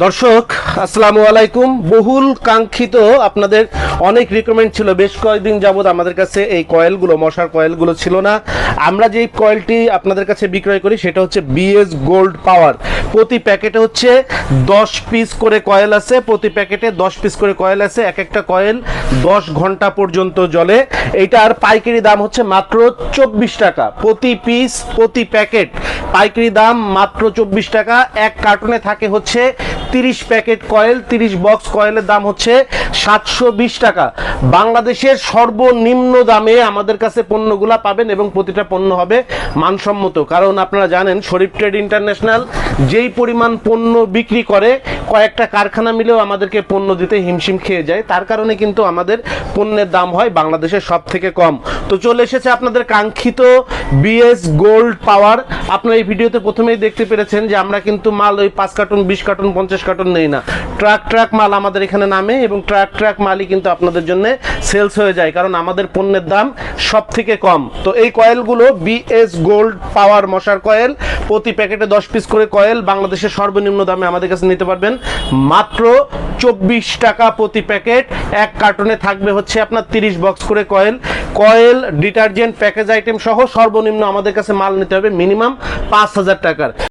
দর্শক, আসসালামু আলাইকুম। বহুল কাঙ্ক্ষিত আপনাদের অনেক রিকমেন্ড ছিল। বেশ কয়েকদিন যাবত আমাদের কাছে এই কয়েলগুলো, মশার কয়েলগুলো ছিল না। আমরা যেই কয়েলটি আপনাদের কাছে বিক্রয় করি, সেটা হচ্ছে বিএস গোল্ড পাওয়ার প্রতি প্যাকেটে হচ্ছে দশ পিস করে কয়েল আছে। প্রতি প্যাকেটে দশ পিস করে কয়েল আছে। এক একটা কয়েল দশ ঘণ্টা পর্যন্ত জ্বলে। এইটার পাইকারি দাম হচ্ছে মাত্র চব্বিশ টাকা। প্রতি পিস প্রতি প্যাকেট পাইকারি দাম মাত্র চব্বিশ টাকা। এক কার্টুনে থাকে হচ্ছে তিরিশ প্যাকেট কয়েল, তিরিশ বক্স কয়েলের দাম হচ্ছে সাতশো বিশ টাকা। বাংলাদেশের সর্বনিম্ন দামে আমাদের কাছে পণ্যগুলা পাবেন এবং প্রতিটা পণ্য হবে মানসম্মত। কারণ আপনারা জানেন, শরীফ ট্রেড ইন্টারন্যাশনাল যেই পরিমাণ পণ্য বিক্রি করে, কয়েকটা কারখানা মিলেও আমাদেরকে পণ্য দিতে হিমশিম খেয়ে যায়। তার কারণে কিন্তু আমাদের পণ্যের দাম হয় বাংলাদেশের সব থেকে কম। তো চলে এসেছে আপনাদের কাঙ্ক্ষিত বিএস গোল্ড পাওয়ার। আপনারা এই ভিডিওতে প্রথমেই দেখতে পেরেছেন যে আমরা কিন্তু মাল ওই পাঁচ কার্টুন, বিশ কার্টুন, পঞ্চাশ কার্টুন নেই না। ট্রাক ট্রাক মাল আমাদের এখানে নামে এবং ট্রাক ট্রাক মালই কিন্তু আপনাদের জন্য সেলস হয়ে যায়, কারণ আমাদের পণ্যের দাম সব থেকে কম। তো এই কয়েলগুলো বিএস গোল্ড পাওয়ার মশার কয়েল, প্রতি প্যাকেটে দশ পিস করে কয়েল বাংলাদেশের সর্বনিম্ন দামে আমাদের কাছে নিতে পারবেন। মাত্র চব্বিশ টাকা প্রতি প্যাকেট, এক কার্টুনে থাকবে হচ্ছে আপনার তিরিশ বক্স করে coil. Coil, detergent, package item সহ সর্বনিম্ন আমাদের কাছে মাল নিতে হবে মিনিমাম পাঁচ হাজার টাকার।